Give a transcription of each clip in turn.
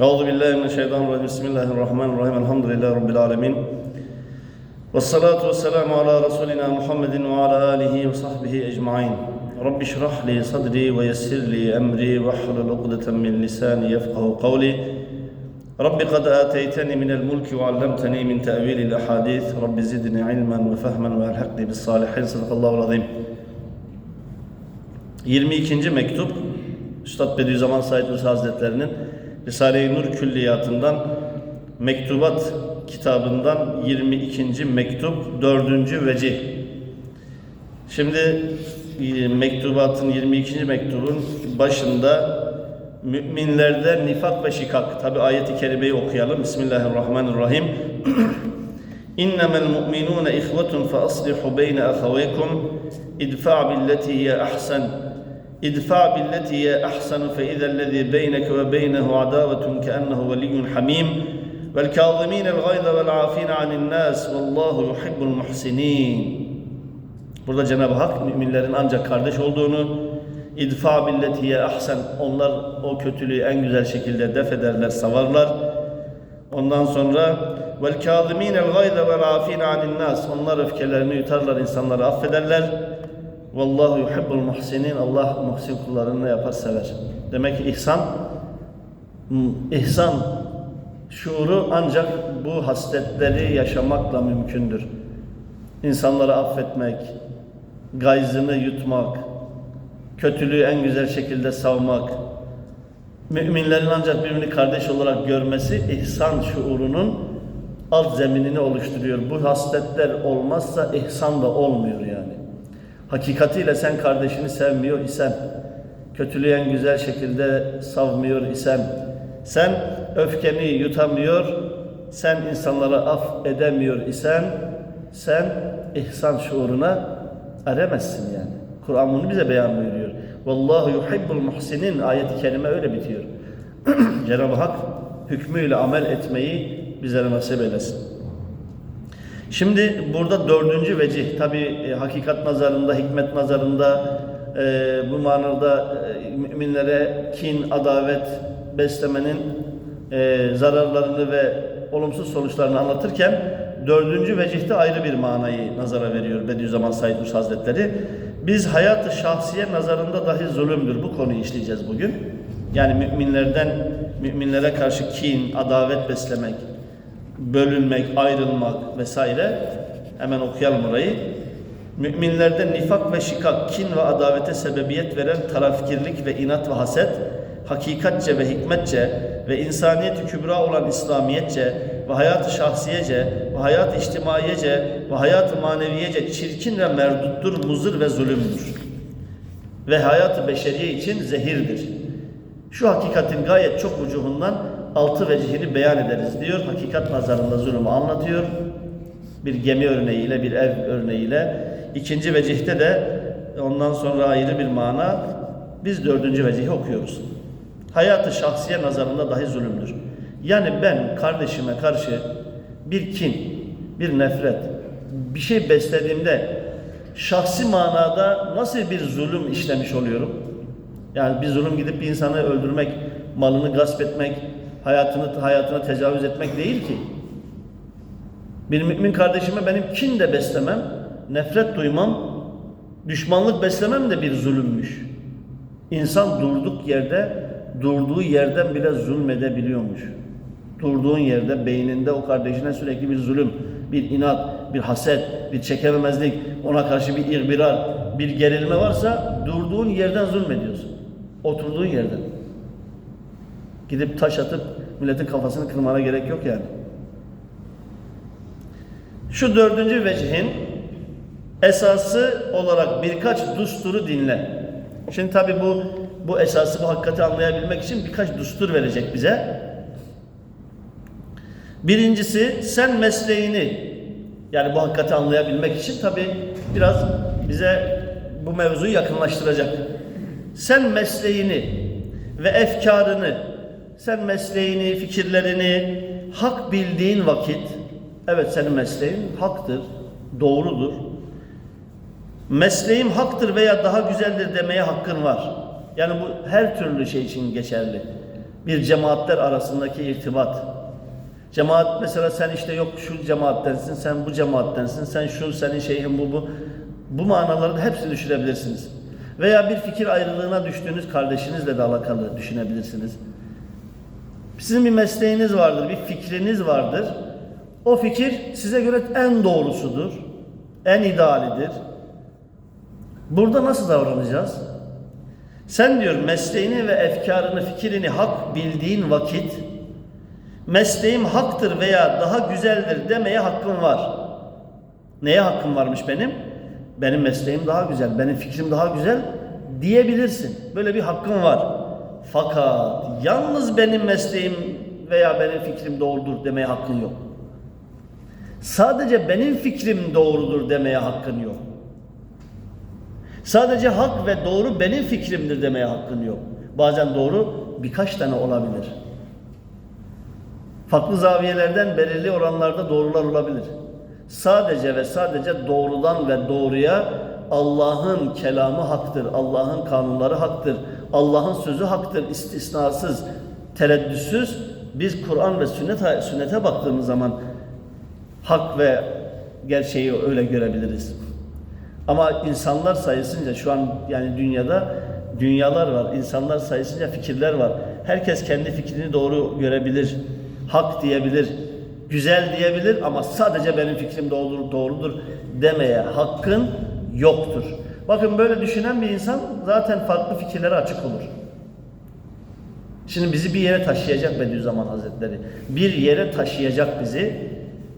Euzu billahi mineşşeytanirracim. Bismillahirrahmanirrahim. Elhamdülillahi rabbil alamin. Ves salatu vesselamu ala rasulina Muhammedin ve ala alihi ve sahbihi ecmaîn. Rabbi şrah li sadri ve yessir li emri ve hlul ukdeten min lisani yefkahu kavli. Rabbi kad ateyteni minel mulki ve allamteni min tevilil ahadis. Rabbi zidni ilmen ve fehmen ve elhakni bis salihin. Sadakallahu azim. 22. mektup Üstad Bediüzzaman Said Nursi Hazretlerinin Risale-i Nur Külliyatı'ndan Mektubat kitabından 22. mektup 4. vecih. Şimdi e, mektubatın 22. mektubun başında müminlerde nifak ve şikak. Tabi ayeti kerimeyi okuyalım. Bismillahirrahmanirrahim. İnnemel mu'minûne ihvetun fe aslihu beyne ahaveykum idfa' billeti hiye ahsen idfa' billeti hiye ahsenu fe izellezî beyneke ve beynehu adavetun keennehu veliyyun hamim vel kâzimînel gayze vel âfîne anin nâs vallahu yuhibbul muhsinîn Burada Cenab-ı Hak müminlerin ancak kardeş olduğunu, idfa billetiye ahsen onlar o kötülüğü en güzel şekilde def ederler, savarlar. Ondan sonra vel kâzimînel gayze vel afîne anin nas onlar öfkelerini yutarlar, insanları affederler. Vallahu yuhibbul muhsinin Allah muhsin kullarını yapar sever. Demek ki ihsan ihsan şuuru ancak bu hasletleri yaşamakla mümkündür. İnsanları affetmek, gayzını yutmak, kötülüğü en güzel şekilde savmak, müminlerin ancak birbirini kardeş olarak görmesi ihsan şuurunun alt zeminini oluşturuyor. Bu hasletler olmazsa ihsan da olmuyor yani. Hakikatiyle sen kardeşini sevmiyor isen, kötülüğü en güzel şekilde savmıyor isen, sen öfkeni yutamıyor, sen insanlara af edemiyor isen, sen ihsan şuuruna eremezsin yani. Kur'an bunu bize beyan buyuruyor. Vallahu yuhibbul muhsinin ayeti kerime öyle bitiyor. Cenab-ı Hak hükmüyle amel etmeyi bizlere nasip eylesin. Şimdi burada dördüncü vecih tabi e, hakikat nazarında, hikmet nazarında e, bu manada e, müminlere kin, adavet beslemenin e, zararlarını ve olumsuz sonuçlarını anlatırken dördüncü vecihte ayrı bir manayı nazara veriyor Bediüzzaman Said Nursi Hazretleri. Biz hayat-ı şahsiye nazarında dahi zulümdür. Bu konuyu işleyeceğiz bugün. Yani müminlerden müminlere karşı kin, adavet beslemek, bölünmek, ayrılmak vesaire. Hemen okuyalım orayı. Müminlerde nifak ve şikak, kin ve adavete sebebiyet veren tarafkirlik ve inat ve haset, hakikatçe ve hikmetçe ve insaniyet-i kübra olan İslamiyetçe ve hayat-ı şahsiyece ve hayat-ı içtimaiyece ve hayat-ı maneviyece çirkin ve merduttur, muzır ve zulümdür. Ve hayat-ı beşeriye için zehirdir. Şu hakikatin gayet çok ucuhundan altı vecihini beyan ederiz diyor. Hakikat nazarında zulümü anlatıyor. Bir gemi örneğiyle, bir ev örneğiyle. İkinci vecihte de ondan sonra ayrı bir mana. Biz dördüncü vecihi okuyoruz. Hayatı şahsiye nazarında dahi zulümdür. Yani ben kardeşime karşı bir kin, bir nefret, bir şey beslediğimde şahsi manada nasıl bir zulüm işlemiş oluyorum? Yani bir zulüm gidip bir insanı öldürmek, malını gasp etmek, hayatını hayatına tecavüz etmek değil ki. Bir mümin kardeşime benim kin de beslemem, nefret duymam, düşmanlık beslemem de bir zulümmüş. İnsan durduk yerde, durduğu yerden bile zulmedebiliyormuş. Durduğun yerde beyninde o kardeşine sürekli bir zulüm, bir inat, bir haset, bir çekememezlik, ona karşı bir irbirar, bir gerilme varsa durduğun yerden zulmediyorsun. Oturduğun yerden. Gidip taş atıp milletin kafasını kırmana gerek yok yani. Şu dördüncü vecihin esası olarak birkaç dusturu dinle. Şimdi tabi bu bu esası, bu hakikati anlayabilmek için birkaç dustur verecek bize. Birincisi sen mesleğini yani bu hakikati anlayabilmek için tabi biraz bize bu mevzuyu yakınlaştıracak. Sen mesleğini ve efkarını, sen mesleğini, fikirlerini hak bildiğin vakit, evet senin mesleğin haktır, doğrudur. Mesleğim haktır veya daha güzeldir demeye hakkın var. Yani bu her türlü şey için geçerli. Bir cemaatler arasındaki irtibat. Cemaat mesela sen işte yok şu cemaattensin, sen bu cemaattensin, sen şu senin şeyhin bu bu. Bu manaları da hepsini düşünebilirsiniz. Veya bir fikir ayrılığına düştüğünüz kardeşinizle de alakalı düşünebilirsiniz. Sizin bir mesleğiniz vardır, bir fikriniz vardır. O fikir size göre en doğrusudur, en idealidir. Burada nasıl davranacağız? Sen diyor mesleğini ve efkarını, fikrini hak bildiğin vakit mesleğim haktır veya daha güzeldir demeye hakkın var. Neye hakkım varmış benim? Benim mesleğim daha güzel, benim fikrim daha güzel diyebilirsin. Böyle bir hakkın var. Fakat yalnız benim mesleğim veya benim fikrim doğrudur demeye hakkın yok. Sadece benim fikrim doğrudur demeye hakkın yok. Sadece hak ve doğru benim fikrimdir demeye hakkın yok. Bazen doğru birkaç tane olabilir. Farklı zaviyelerden belirli oranlarda doğrular olabilir. Sadece ve sadece doğrudan ve doğruya Allah'ın kelamı haktır, Allah'ın kanunları haktır, Allah'ın sözü haktır, istisnasız, tereddütsüz. Biz Kur'an ve sünnet, sünnete baktığımız zaman hak ve gerçeği öyle görebiliriz. Ama insanlar sayısınca şu an yani dünyada dünyalar var, insanlar sayısınca fikirler var. Herkes kendi fikrini doğru görebilir, hak diyebilir, güzel diyebilir ama sadece benim fikrim doğrudur, doğrudur demeye hakkın yoktur. Bakın böyle düşünen bir insan zaten farklı fikirlere açık olur. Şimdi bizi bir yere taşıyacak Bediüzzaman Hazretleri. Bir yere taşıyacak bizi.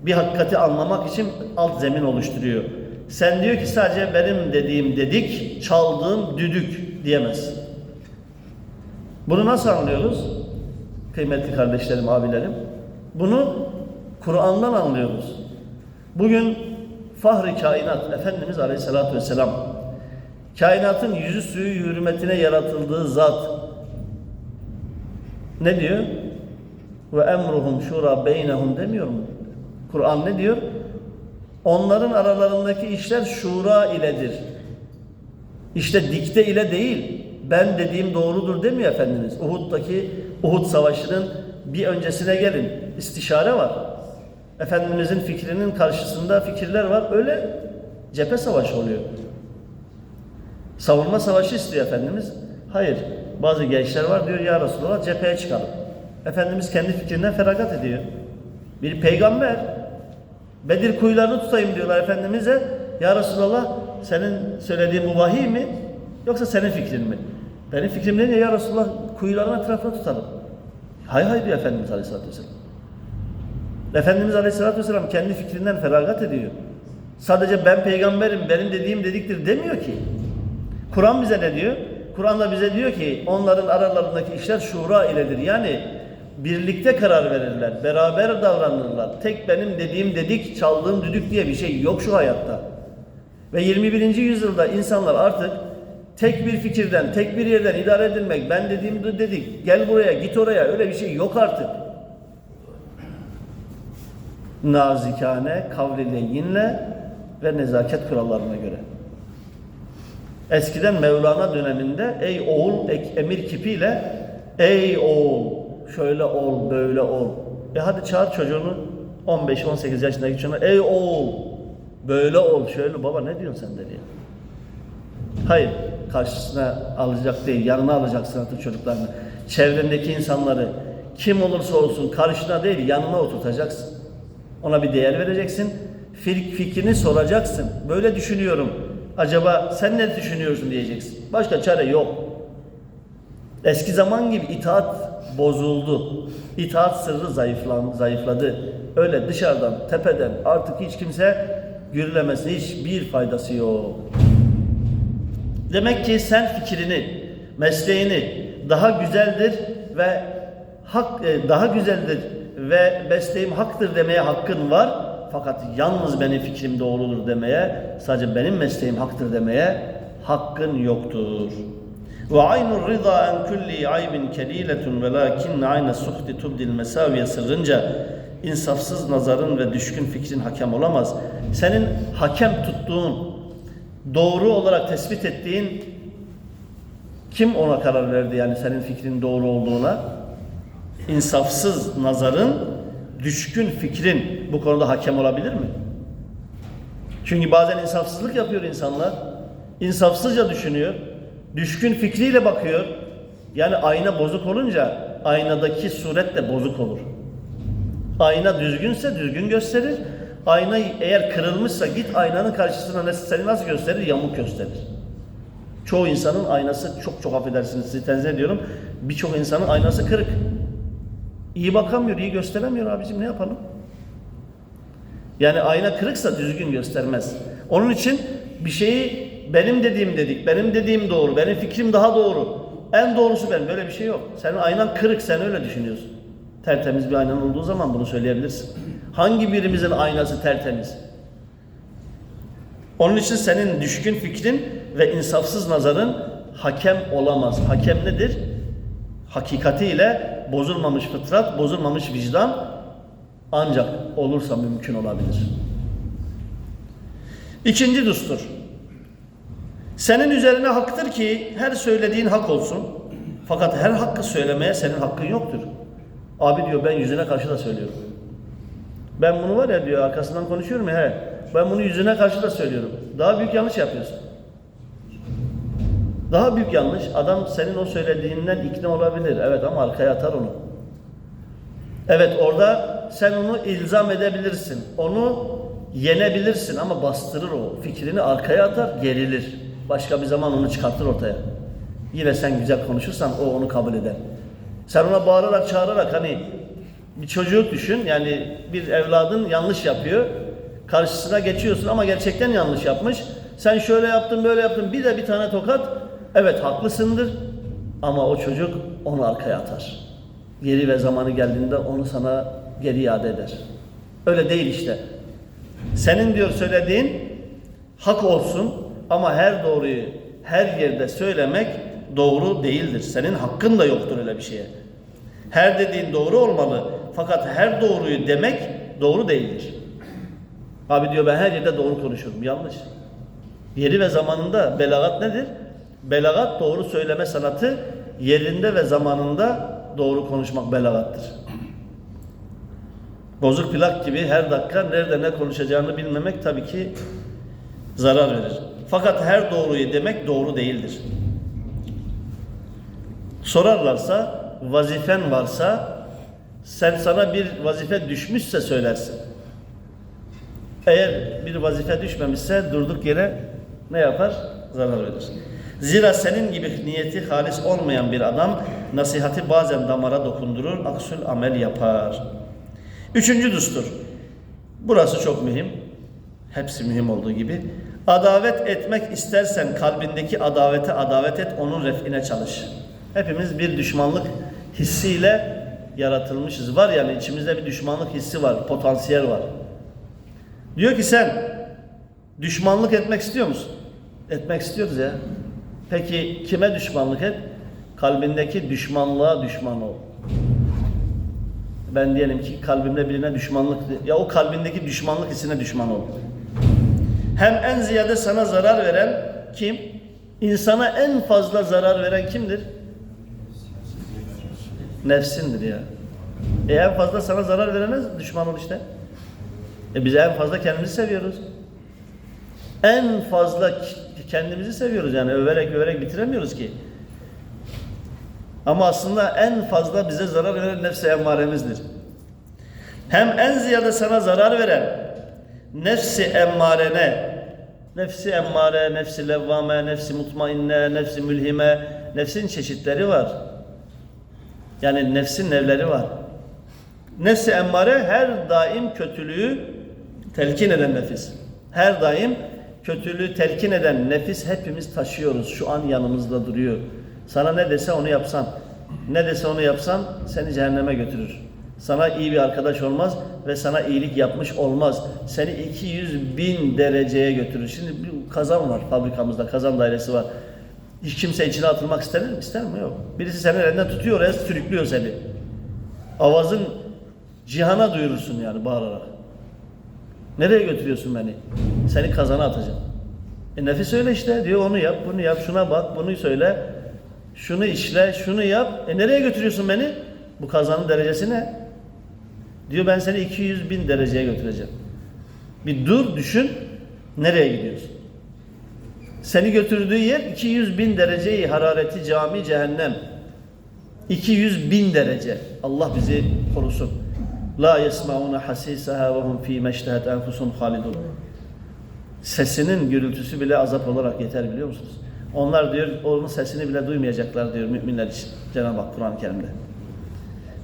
Bir hakikati anlamak için alt zemin oluşturuyor. Sen diyor ki sadece benim dediğim dedik, çaldığım düdük diyemez. Bunu nasıl anlıyoruz? Kıymetli kardeşlerim, abilerim. Bunu Kur'an'dan anlıyoruz. Bugün Fahri Kainat Efendimiz Aleyhisselatü Vesselam kainatın yüzü suyu hürmetine yaratıldığı zat ne diyor? Ve emruhum şura beynehum demiyor mu? Kur'an ne diyor? Onların aralarındaki işler şura iledir. İşte dikte ile değil. Ben dediğim doğrudur demiyor Efendimiz. Uhud'daki Uhud Savaşı'nın bir öncesine gelin. İstişare var. Efendimizin fikrinin karşısında fikirler var. Öyle cephe savaşı oluyor. Savunma savaşı istiyor Efendimiz. Hayır. Bazı gençler var diyor ya Resulallah cepheye çıkalım. Efendimiz kendi fikrinden feragat ediyor. Bir peygamber Bedir kuyularını tutayım diyorlar Efendimiz'e. Ya Resulallah senin söylediğin bu vahiy mi? Yoksa senin fikrin mi? Benim fikrim ne ya Resulallah kuyuların etrafına tutalım. Hay hay diyor Efendimiz Aleyhisselatü Vesselam. Efendimiz Aleyhisselatü Vesselam kendi fikrinden feragat ediyor. Sadece ben peygamberim, benim dediğim dediktir demiyor ki. Kur'an bize ne diyor? Kur'an'da bize diyor ki onların aralarındaki işler şura iledir. Yani birlikte karar verirler, beraber davranırlar. Tek benim dediğim dedik, çaldığım düdük diye bir şey yok şu hayatta. Ve 21. yüzyılda insanlar artık tek bir fikirden, tek bir yerden idare edilmek, ben dediğim dedik, gel buraya, git oraya, öyle bir şey yok artık. Nazikane, kavli leyinle ve nezaket kurallarına göre. Eskiden Mevlana döneminde ey oğul emir kipiyle ey oğul şöyle ol böyle ol. E hadi çağır çocuğunu 15-18 yaşındaki çocuğuna ey oğul böyle ol şöyle baba ne diyorsun sen dedi. Hayır karşısına alacak değil yanına alacaksın artık çocuklarını. Çevrendeki insanları kim olursa olsun karşına değil yanına oturtacaksın. Ona bir değer vereceksin. Fikrini soracaksın. Böyle düşünüyorum. Acaba sen ne düşünüyorsun diyeceksin. Başka çare yok. Eski zaman gibi itaat bozuldu. İtaat sırrı zayıflan, zayıfladı. Öyle dışarıdan, tepeden artık hiç kimse gürlemesi hiçbir faydası yok. Demek ki sen fikrini, mesleğini daha güzeldir ve hak e, daha güzeldir ve mesleğim haktır demeye hakkın var. Fakat yalnız benim fikrim doğrudur demeye, sadece benim mesleğim haktır demeye hakkın yoktur. Ve aynur rıza en kulli aybin keliletun velakin ayne suhti tubdil mesaviye sırrınca insafsız nazarın ve düşkün fikrin hakem olamaz. Senin hakem tuttuğun, doğru olarak tespit ettiğin kim ona karar verdi yani senin fikrin doğru olduğuna? insafsız nazarın, düşkün fikrin bu konuda hakem olabilir mi? Çünkü bazen insafsızlık yapıyor insanlar. İnsafsızca düşünüyor. Düşkün fikriyle bakıyor. Yani ayna bozuk olunca aynadaki suret de bozuk olur. Ayna düzgünse düzgün gösterir. Ayna eğer kırılmışsa git aynanın karşısına seni nasıl gösterir? Yamuk gösterir. Çoğu insanın aynası çok çok affedersiniz sizi tenzih ediyorum. Birçok insanın aynası kırık. İyi bakamıyor, iyi gösteremiyor abicim ne yapalım? Yani ayna kırıksa düzgün göstermez. Onun için bir şeyi benim dediğim dedik, benim dediğim doğru, benim fikrim daha doğru. En doğrusu ben. Böyle bir şey yok. Senin aynan kırık, sen öyle düşünüyorsun. Tertemiz bir aynan olduğu zaman bunu söyleyebilirsin. Hangi birimizin aynası tertemiz? Onun için senin düşkün fikrin ve insafsız nazarın hakem olamaz. Hakem nedir? Hakikatiyle bozulmamış fıtrat, bozulmamış vicdan ancak olursa mümkün olabilir. İkinci düstur. Senin üzerine haktır ki her söylediğin hak olsun. Fakat her hakkı söylemeye senin hakkın yoktur. Abi diyor ben yüzüne karşı da söylüyorum. Ben bunu var ya diyor arkasından konuşuyorum ya he. Ben bunu yüzüne karşı da söylüyorum. Daha büyük yanlış yapıyorsun. Daha büyük yanlış. Adam senin o söylediğinden ikna olabilir. Evet ama arkaya atar onu. Evet orada sen onu ilzam edebilirsin. Onu yenebilirsin ama bastırır o. Fikrini arkaya atar, gerilir. Başka bir zaman onu çıkartır ortaya. Yine sen güzel konuşursan o onu kabul eder. Sen ona bağırarak çağırarak hani bir çocuk düşün yani bir evladın yanlış yapıyor. Karşısına geçiyorsun ama gerçekten yanlış yapmış. Sen şöyle yaptın böyle yaptın bir de bir tane tokat. Evet haklısındır ama o çocuk onu arkaya atar. Yeri ve zamanı geldiğinde onu sana geri iade eder. Öyle değil işte. Senin diyor söylediğin hak olsun ama her doğruyu her yerde söylemek doğru değildir. Senin hakkın da yoktur öyle bir şeye. Her dediğin doğru olmalı fakat her doğruyu demek doğru değildir. Abi diyor ben her yerde doğru konuşurum. Yanlış. Yeri ve zamanında belagat nedir? Belagat doğru söyleme sanatı yerinde ve zamanında doğru konuşmak belagattır. Bozuk plak gibi her dakika nerede ne konuşacağını bilmemek tabii ki zarar verir. Fakat her doğruyu demek doğru değildir. Sorarlarsa vazifen varsa sen sana bir vazife düşmüşse söylersin. Eğer bir vazife düşmemişse durduk yere ne yapar? Zarar verir. Zira senin gibi niyeti halis olmayan bir adam nasihati bazen damara dokundurur, aksül amel yapar. Üçüncü düstur. Burası çok mühim. Hepsi mühim olduğu gibi. Adavet etmek istersen kalbindeki adavete adavet et, onun refine çalış. Hepimiz bir düşmanlık hissiyle yaratılmışız. Var yani içimizde bir düşmanlık hissi var, potansiyel var. Diyor ki sen düşmanlık etmek istiyor musun? Etmek istiyoruz ya. Peki kime düşmanlık et? Kalbindeki düşmanlığa düşman ol. Ben diyelim ki kalbimde birine düşmanlık ya o kalbindeki düşmanlık hissine düşman ol. Hem en ziyade sana zarar veren kim? İnsana en fazla zarar veren kimdir? Nefsindir ya. E en fazla sana zarar verene düşman ol işte. E biz en fazla kendimizi seviyoruz. En fazla kendimizi seviyoruz yani överek överek bitiremiyoruz ki. Ama aslında en fazla bize zarar veren nefsi emmaremizdir. Hem en ziyade sana zarar veren nefsi emmarene, nefsi emmare, nefsi levvame, nefsi mutmainne, nefsi mülhime, nefsin çeşitleri var. Yani nefsin nevleri var. Nefsi emmare her daim kötülüğü telkin eden nefis. Her daim kötülüğü telkin eden nefis hepimiz taşıyoruz. Şu an yanımızda duruyor. Sana ne dese onu yapsan, ne dese onu yapsan seni cehenneme götürür. Sana iyi bir arkadaş olmaz ve sana iyilik yapmış olmaz. Seni 200 bin dereceye götürür. Şimdi bir kazan var fabrikamızda, kazan dairesi var. Hiç kimse içine atılmak ister mi? İster mi? Yok. Birisi seni elinden tutuyor, oraya sürüklüyor seni. Avazın cihana duyurursun yani bağırarak. Nereye götürüyorsun beni? Seni kazana atacağım. E nefis öyle işte diyor onu yap, bunu yap, şuna bak, bunu söyle. Şunu işle, şunu yap. E nereye götürüyorsun beni? Bu kazanın derecesi ne? Diyor ben seni 200 bin dereceye götüreceğim. Bir dur düşün nereye gidiyorsun? Seni götürdüğü yer 200 bin dereceyi harareti cami cehennem. 200 bin derece. Allah bizi korusun. La yesmauna hasisaha ve hum fi meştehet enfusun halidun. Sesinin gürültüsü bile azap olarak yeter biliyor musunuz? Onlar diyor onun sesini bile duymayacaklar diyor müminler için. Cenab-ı Hak Kur'an-ı Kerim'de.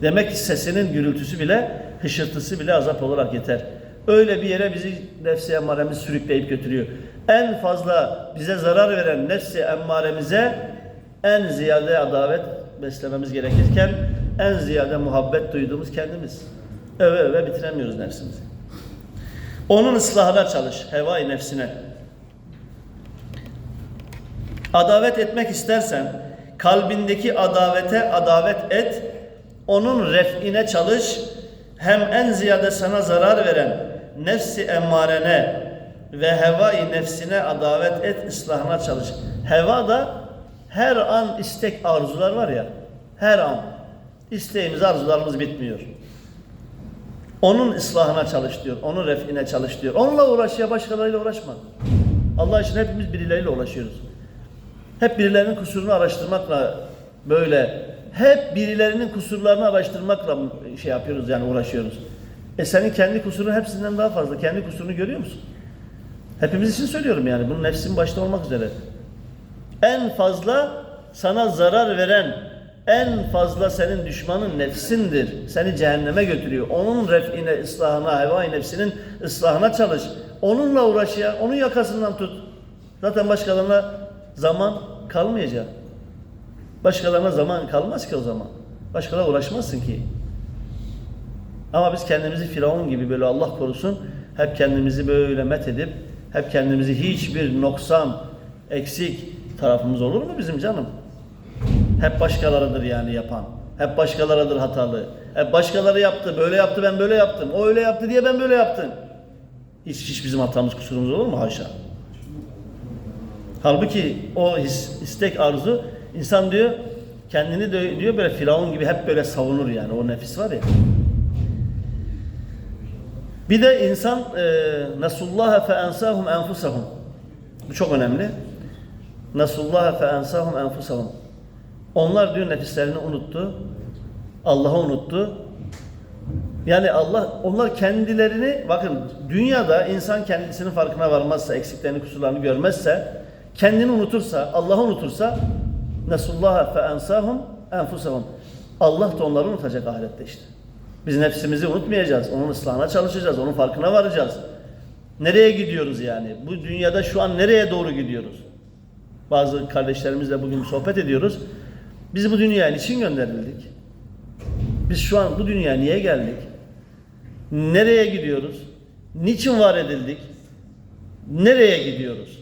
Demek ki sesinin gürültüsü bile, hışırtısı bile azap olarak yeter. Öyle bir yere bizi nefsi emmaremiz sürükleyip götürüyor. En fazla bize zarar veren nefsi emmaremize en ziyade adavet beslememiz gerekirken en ziyade muhabbet duyduğumuz kendimiz. Öve öve bitiremiyoruz nefsimizi. Onun ıslahına çalış, hevai nefsine. Adavet etmek istersen kalbindeki adavete adavet et, onun ref'ine çalış, hem en ziyade sana zarar veren nefsi emmarene ve hevai nefsine adavet et, ıslahına çalış. Heva da her an istek arzular var ya, her an isteğimiz arzularımız bitmiyor. Onun ıslahına çalış diyor. Onun refine çalış diyor. Onunla uğraş ya başkalarıyla uğraşma. Allah için hepimiz birileriyle uğraşıyoruz. Hep birilerinin kusurunu araştırmakla böyle hep birilerinin kusurlarını araştırmakla şey yapıyoruz yani uğraşıyoruz. E senin kendi kusurun hepsinden daha fazla. Kendi kusurunu görüyor musun? Hepimiz için söylüyorum yani. Bunun nefsin başta olmak üzere. En fazla sana zarar veren, en fazla senin düşmanın nefsindir. Seni cehenneme götürüyor. Onun refine, ıslahına, hevai nefsinin ıslahına çalış. Onunla uğraş ya. Onun yakasından tut. Zaten başkalarına zaman kalmayacak. Başkalarına zaman kalmaz ki o zaman. Başkalarına uğraşmazsın ki. Ama biz kendimizi Firavun gibi böyle Allah korusun hep kendimizi böyle met edip hep kendimizi hiçbir noksan, eksik tarafımız olur mu bizim canım? Hep başkalarıdır yani yapan. Hep başkalarıdır hatalı. Hep başkaları yaptı, böyle yaptı, ben böyle yaptım. O öyle yaptı diye ben böyle yaptım. Hiç, hiç bizim hatamız, kusurumuz olur mu? Haşa. Halbuki o his, istek, arzu insan diyor kendini de, diyor böyle Firavun gibi hep böyle savunur yani o nefis var ya. Bir de insan e, nasullaha fe ensahum enfusahum. Bu çok önemli. Nasullaha fe ensahum enfusahum. Onlar diyor nefislerini unuttu. Allah'ı unuttu. Yani Allah onlar kendilerini bakın dünyada insan kendisinin farkına varmazsa, eksiklerini, kusurlarını görmezse, kendini unutursa, Allah'ı unutursa nasullaha fe ensahum enfusahum. Allah da onları unutacak ahirette işte. Biz nefsimizi unutmayacağız. Onun ıslahına çalışacağız. Onun farkına varacağız. Nereye gidiyoruz yani? Bu dünyada şu an nereye doğru gidiyoruz? Bazı kardeşlerimizle bugün sohbet ediyoruz. Biz bu dünyaya niçin gönderildik? Biz şu an bu dünyaya niye geldik? Nereye gidiyoruz? Niçin var edildik? Nereye gidiyoruz?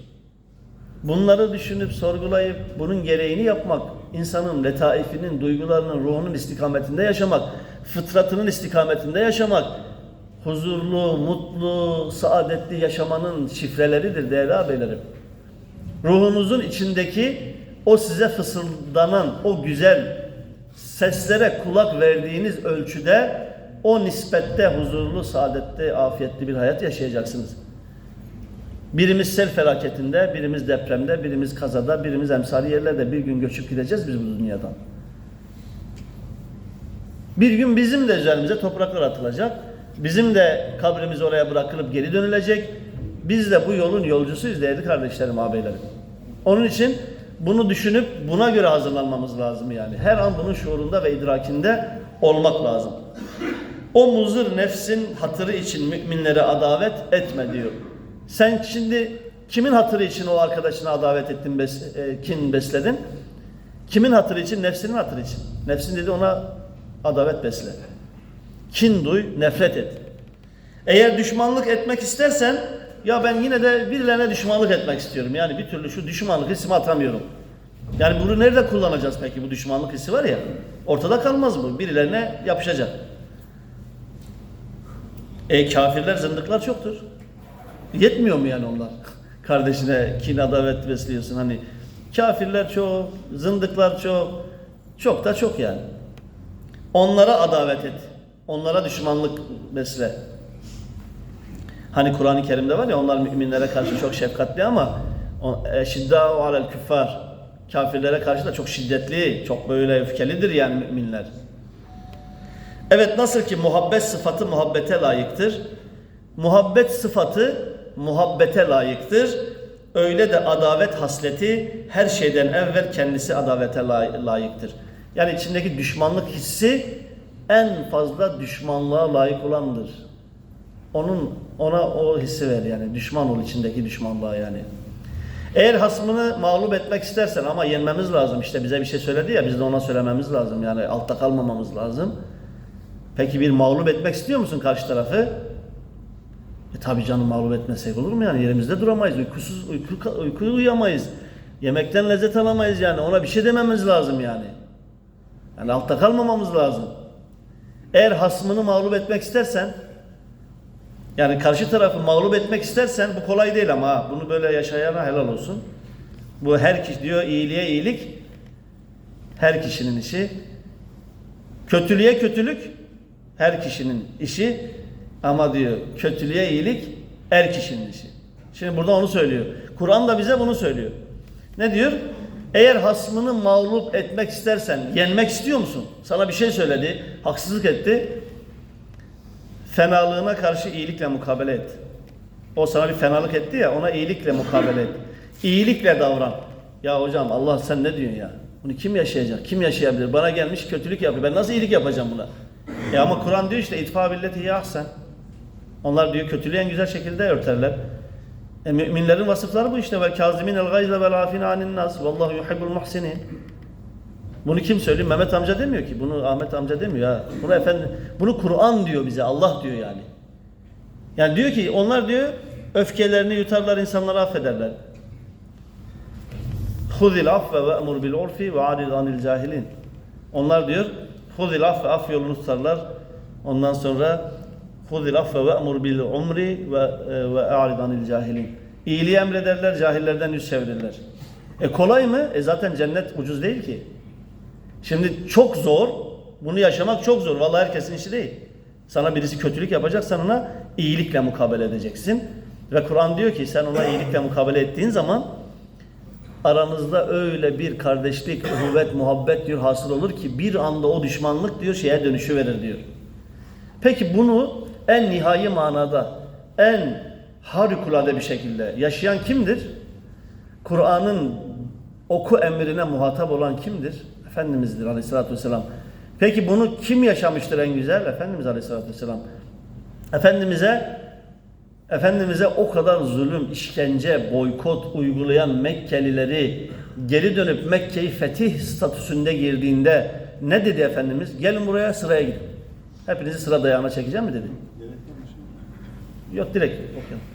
Bunları düşünüp sorgulayıp bunun gereğini yapmak, insanın letaifinin, duygularının, ruhunun istikametinde yaşamak, fıtratının istikametinde yaşamak, huzurlu, mutlu, saadetli yaşamanın şifreleridir değerli abilerim. Ruhunuzun içindeki o size fısıldanan o güzel seslere kulak verdiğiniz ölçüde o nispette huzurlu, saadetli, afiyetli bir hayat yaşayacaksınız. Birimiz sel felaketinde, birimiz depremde, birimiz kazada, birimiz emsali yerlerde bir gün göçüp gideceğiz biz bu dünyadan. Bir gün bizim de üzerimize topraklar atılacak. Bizim de kabrimiz oraya bırakılıp geri dönülecek. Biz de bu yolun yolcusuyuz değerli kardeşlerim, ağabeylerim. Onun için bunu düşünüp buna göre hazırlanmamız lazım yani. Her an bunun şuurunda ve idrakinde olmak lazım. O muzır nefsin hatırı için müminlere adavet etme diyor. Sen şimdi kimin hatırı için o arkadaşına adavet ettin, bes, e, kin besledin? Kimin hatırı için? Nefsinin hatırı için. Nefsin dedi ona adavet besle. Kin duy, nefret et. Eğer düşmanlık etmek istersen ya ben yine de birilerine düşmanlık etmek istiyorum. Yani bir türlü şu düşmanlık hissimi atamıyorum. Yani bunu nerede kullanacağız peki bu düşmanlık hissi var ya? Ortada kalmaz bu. Birilerine yapışacak. E kafirler, zındıklar çoktur. Yetmiyor mu yani onlar? Kardeşine kin adavet besliyorsun hani. Kafirler çok, zındıklar çok, çok da çok yani. Onlara adavet et. Onlara düşmanlık besle. Hani Kur'an-ı Kerim'de var ya onlar müminlere karşı çok şefkatli ama şiddâ'u alel küffar kafirlere karşı da çok şiddetli, çok böyle öfkelidir yani müminler. Evet nasıl ki muhabbet sıfatı muhabbete layıktır. Muhabbet sıfatı muhabbete layıktır. Öyle de adavet hasleti her şeyden evvel kendisi adavete lay- layıktır. Yani içindeki düşmanlık hissi en fazla düşmanlığa layık olandır. Onun ona o hissi ver yani düşman ol içindeki düşmanlığa yani. Eğer hasmını mağlup etmek istersen ama yenmemiz lazım. İşte bize bir şey söyledi ya biz de ona söylememiz lazım. Yani altta kalmamamız lazım. Peki bir mağlup etmek istiyor musun karşı tarafı? E tabi canım mağlup etmesek olur mu yani yerimizde duramayız. Uykusuz uyku, uyku uyuyamayız. Yemekten lezzet alamayız yani. Ona bir şey dememiz lazım yani. Yani altta kalmamamız lazım. Eğer hasmını mağlup etmek istersen yani karşı tarafı mağlup etmek istersen bu kolay değil ama bunu böyle yaşayana helal olsun. Bu her kişi diyor iyiliğe iyilik her kişinin işi. Kötülüğe kötülük her kişinin işi ama diyor kötülüğe iyilik her kişinin işi. Şimdi burada onu söylüyor. Kur'an da bize bunu söylüyor. Ne diyor? Eğer hasmını mağlup etmek istersen, yenmek istiyor musun? Sana bir şey söyledi, haksızlık etti. Fenalığına karşı iyilikle mukabele et. O sana bir fenalık etti ya, ona iyilikle mukabele et. İyilikle davran. Ya hocam Allah sen ne diyorsun ya? Bunu kim yaşayacak? Kim yaşayabilir? Bana gelmiş kötülük yapıyor. Ben nasıl iyilik yapacağım buna? E ama Kur'an diyor işte itfa billeti ahsen. Onlar diyor kötülüğü en güzel şekilde örterler. E, müminlerin vasıfları bu işte. Ve kazimin el gayze vel afine anin nas. Vallahu yuhibbul muhsinin. Bunu kim söylüyor? Mehmet amca demiyor ki. Bunu Ahmet amca demiyor ha. Bunu efendim bunu Kur'an diyor bize. Allah diyor yani. Yani diyor ki onlar diyor öfkelerini yutarlar insanları affederler. Huzil affe ve emur bil urfi ve arid anil cahilin. Onlar diyor huzil affe af yolunu tutarlar. Ondan sonra huzil affe ve emur bil umri ve e, ve arid anil cahilin. İyiliği emrederler, cahillerden yüz çevirirler. E kolay mı? E zaten cennet ucuz değil ki. Şimdi çok zor. Bunu yaşamak çok zor. Vallahi herkesin işi değil. Sana birisi kötülük yapacaksan ona iyilikle mukabele edeceksin. Ve Kur'an diyor ki sen ona iyilikle mukabele ettiğin zaman aranızda öyle bir kardeşlik, uhuvvet, muhabbet diyor hasıl olur ki bir anda o düşmanlık diyor şeye dönüşü verir diyor. Peki bunu en nihai manada, en harikulade bir şekilde yaşayan kimdir? Kur'an'ın oku emrine muhatap olan kimdir? Efendimiz'dir aleyhissalatü vesselam. Peki bunu kim yaşamıştır en güzel? Efendimiz aleyhissalatü vesselam. Efendimiz'e Efendimiz'e o kadar zulüm, işkence, boykot uygulayan Mekkelileri geri dönüp Mekke'yi fetih statüsünde girdiğinde ne dedi Efendimiz? Gelin buraya sıraya gidin. Hepinizi sıra dayağına çekeceğim mi dedi? Yok direkt okuyalım.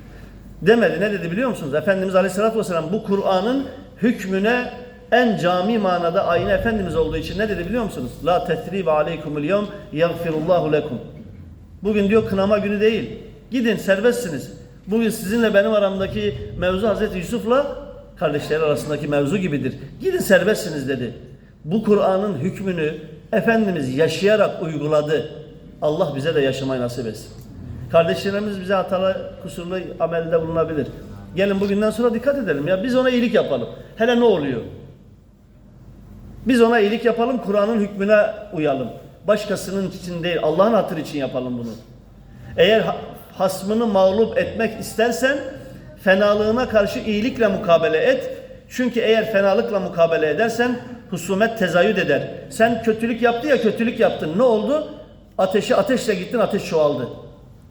Demedi. Ne dedi biliyor musunuz? Efendimiz Aleyhisselatü Vesselam bu Kur'an'ın hükmüne en cami manada ayine Efendimiz olduğu için ne dedi biliyor musunuz? La tesribe aleykumul yevm yagfirullahu lekum. Bugün diyor kınama günü değil. Gidin serbestsiniz. Bugün sizinle benim aramdaki mevzu Hazreti Yusuf'la kardeşler arasındaki mevzu gibidir. Gidin serbestsiniz dedi. Bu Kur'an'ın hükmünü Efendimiz yaşayarak uyguladı. Allah bize de yaşamayı nasip etsin. Kardeşlerimiz bize hatalı, kusurlu amelde bulunabilir. Gelin bugünden sonra dikkat edelim ya. Biz ona iyilik yapalım. Hele ne oluyor? Biz ona iyilik yapalım, Kur'an'ın hükmüne uyalım. Başkasının için değil, Allah'ın hatırı için yapalım bunu. Eğer hasmını mağlup etmek istersen fenalığına karşı iyilikle mukabele et. Çünkü eğer fenalıkla mukabele edersen husumet tezayüd eder. Sen kötülük yaptı ya kötülük yaptın. Ne oldu? Ateşi ateşle gittin ateş çoğaldı.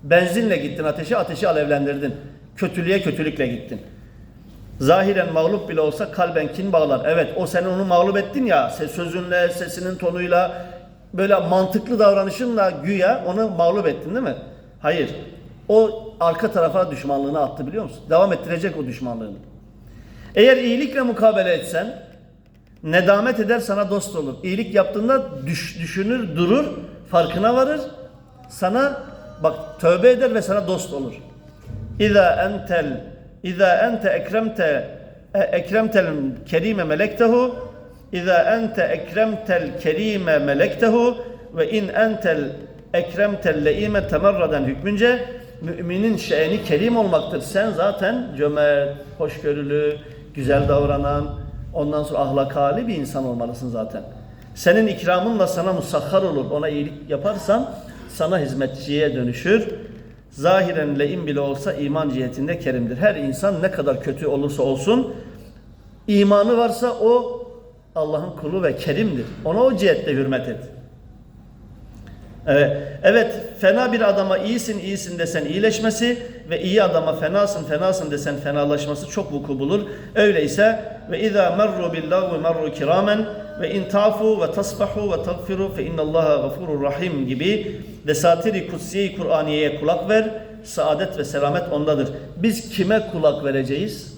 Benzinle gittin ateşi ateşi alevlendirdin. Kötülüğe kötülükle gittin. Zahiren mağlup bile olsa kalben kin bağlar. Evet o sen onu mağlup ettin ya sözünle, sesinin tonuyla, böyle mantıklı davranışınla güya onu mağlup ettin değil mi? Hayır. O arka tarafa düşmanlığını attı biliyor musun? Devam ettirecek o düşmanlığını. Eğer iyilikle mukabele etsen, nedamet eder sana dost olur. İyilik yaptığında düş, düşünür, durur, farkına varır. Sana bak tövbe eder ve sana dost olur. İza entel İza ente ekremte ekremtel kerime melektehu İza ente ekremtel kerime melektehu ve in entel ekremtel leime temerraden hükmünce müminin şe'ni kerim olmaktır. Sen zaten cömert, hoşgörülü, güzel davranan, ondan sonra ahlakali bir insan olmalısın zaten. Senin ikramınla sana musahhar olur. Ona iyilik yaparsan sana hizmetçiye dönüşür. Zahiren le'im bile olsa iman cihetinde kerimdir. Her insan ne kadar kötü olursa olsun imanı varsa o Allah'ın kulu ve kerimdir. Ona o cihette hürmet et. Evet, evet fena bir adama iyisin iyisin desen iyileşmesi ve iyi adama fenasın fenasın desen fenalaşması çok vuku bulur. Öyleyse ve izâ merru billâhu merru kiramen ve in tafu ve tasbahu ve tagfiru fe innallaha gafurur rahim gibi desatiri kutsiye Kur'aniye'ye kulak ver. Saadet ve selamet ondadır. Biz kime kulak vereceğiz?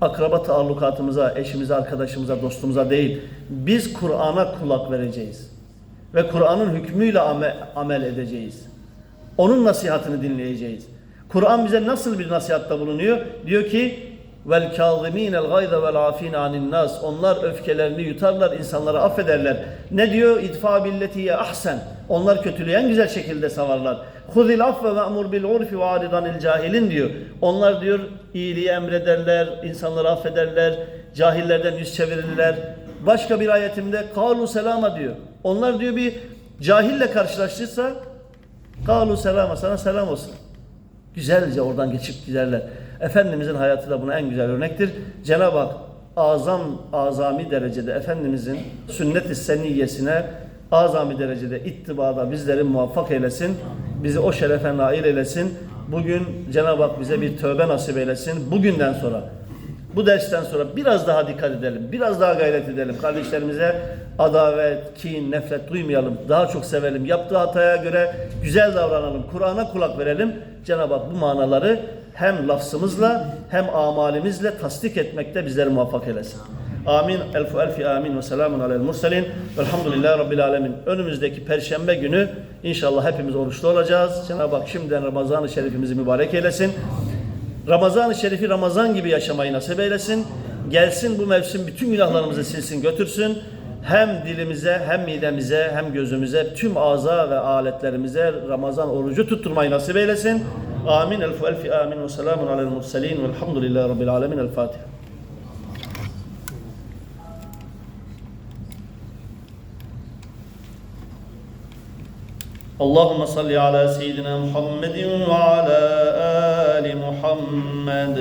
akraba taallukatımıza, eşimize, arkadaşımıza, dostumuza değil. Biz Kur'an'a kulak vereceğiz. Ve Kur'an'ın hükmüyle ame- amel edeceğiz. Onun nasihatini dinleyeceğiz. Kur'an bize nasıl bir nasihatta bulunuyor? Diyor ki vel kâzimînel gayze vel afîne anin nas. Onlar öfkelerini yutarlar, insanları affederler. Ne diyor? İdfa billetiye ahsen. Onlar kötülüğü en güzel şekilde savarlar. Huzil affe ve emur bil urfi ve aridanil cahilin diyor. Onlar diyor iyiliği emrederler, insanları affederler, cahillerden yüz çevirirler. Başka bir ayetimde kalu selama diyor. Onlar diyor bir cahille karşılaştıysa kalu selama sana selam olsun. Güzelce oradan geçip giderler. Efendimizin hayatı da buna en güzel örnektir. Cenab-ı Hak azam azami derecede Efendimizin sünnet-i seniyyesine azami derecede ittibada bizleri muvaffak eylesin. Bizi o şerefe nail eylesin. Bugün Cenab-ı Hak bize bir tövbe nasip eylesin. Bugünden sonra bu dersten sonra biraz daha dikkat edelim. Biraz daha gayret edelim. Kardeşlerimize adavet, kin, nefret duymayalım. Daha çok sevelim. Yaptığı hataya göre güzel davranalım. Kur'an'a kulak verelim. Cenab-ı Hak bu manaları hem lafzımızla hem amalimizle tasdik etmekte bizleri muvaffak eylesin. Amin. Elfu elfi amin ve selamun alel murselin. Velhamdülillahi Rabbil alemin. Önümüzdeki perşembe günü inşallah hepimiz oruçlu olacağız. Cenab-ı Hak şimdiden Ramazan-ı Şerifimizi mübarek eylesin. Ramazan-ı Şerif'i Ramazan gibi yaşamayı nasip eylesin. Gelsin bu mevsim bütün günahlarımızı silsin götürsün. Hem dilimize hem midemize hem gözümüze tüm ağza ve aletlerimize Ramazan orucu tutturmayı nasip eylesin. Amin. Elfu elfi amin ve selamun alel murselin velhamdülillahi rabbil alemin. El Fatiha. اللهم صل على سيدنا محمد وعلى آل محمد.